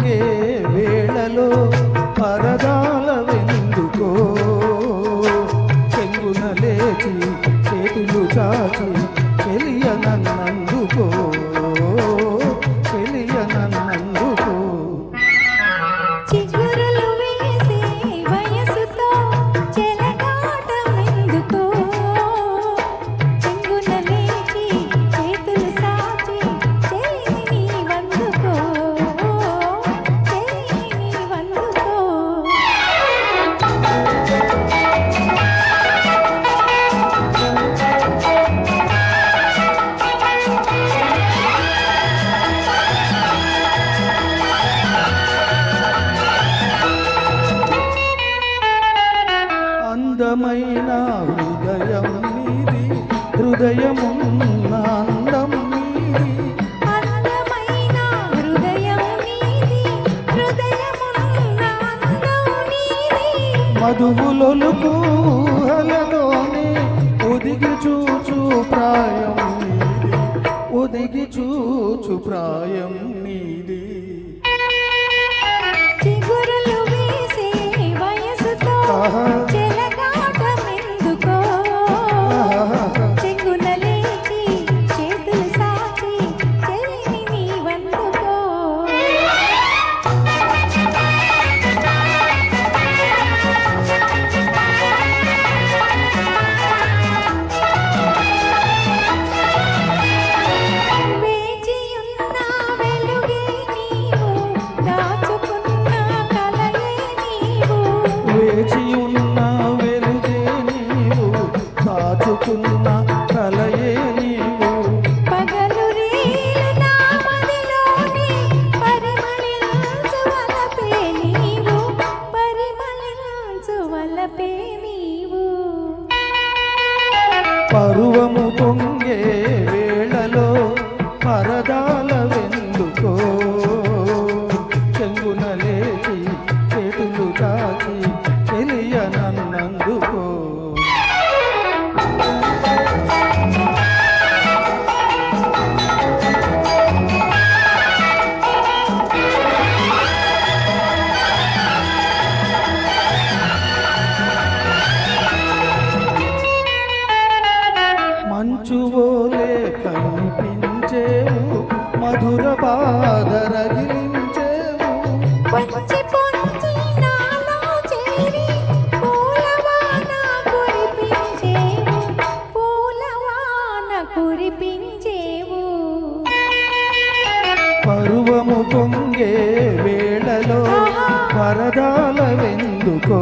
పొంగే వేళలో పరదాల వెందుకో చెంగున లేచి చేతులు చాచి తెలియనన్నందుకో తెలియనన్నందుకో అందమైన హృదయం నీది హృదయం అందం నీది మధువులొలుకు ఊహలలోనే చూచు ప్రాయం నీది చూచు ప్రాయం వలపే నీవు. పరువము పొంగే వేళలో పరదాల వెందుకో చెంగున లేచి చేతులు చాచి మంచువోలే కనిపించేవు మధుర బాధ రగిలించేవు. పరువము పొంగే వేళలో పరదాల వెందుకో